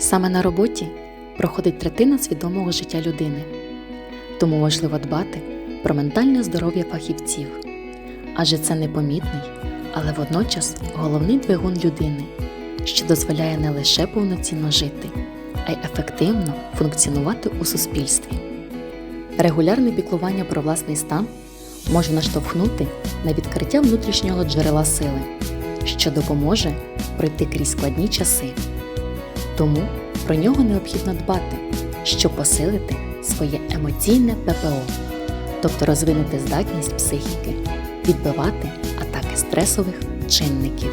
Саме на роботі проходить третина свідомого життя людини, тому важливо дбати про ментальне здоров'я фахівців, адже це непомітний, але водночас головний двигун людини, що дозволяє не лише повноцінно жити, а й ефективно функціонувати у суспільстві. Регулярне піклування про власний стан може наштовхнути на відкриття внутрішнього джерела сили, що допоможе пройти крізь складні часи. Тому про нього необхідно дбати, щоб посилити своє емоційне ППО, тобто розвинути здатність психіки, відбивати атаки стресових чинників.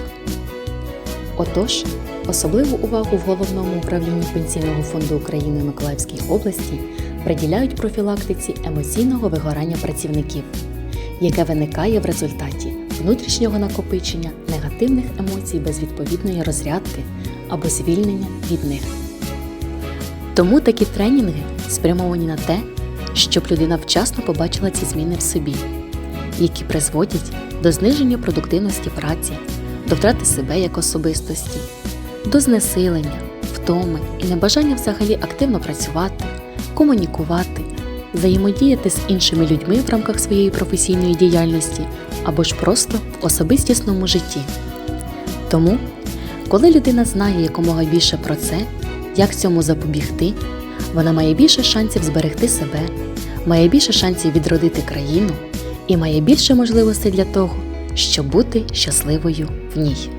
Отож, особливу увагу в головному управлінні Пенсійного фонду України Миколаївській області приділяють профілактиці емоційного вигорання працівників, яке виникає в результаті внутрішнього накопичення негативних емоцій без відповідної розрядки або звільнення від них. Тому такі тренінги спрямовані на те, щоб людина вчасно побачила ці зміни в собі, які призводять до зниження продуктивності праці, до втрати себе як особистості, до знесилення, втоми і небажання взагалі активно працювати, комунікувати, взаємодіяти з іншими людьми в рамках своєї професійної діяльності або ж просто в особистісному житті. Тому, коли людина знає якомога більше про це, як цьому запобігти, вона має більше шансів зберегти себе, має більше шансів відродити країну і має більше можливостей для того, щоб бути щасливою в ній.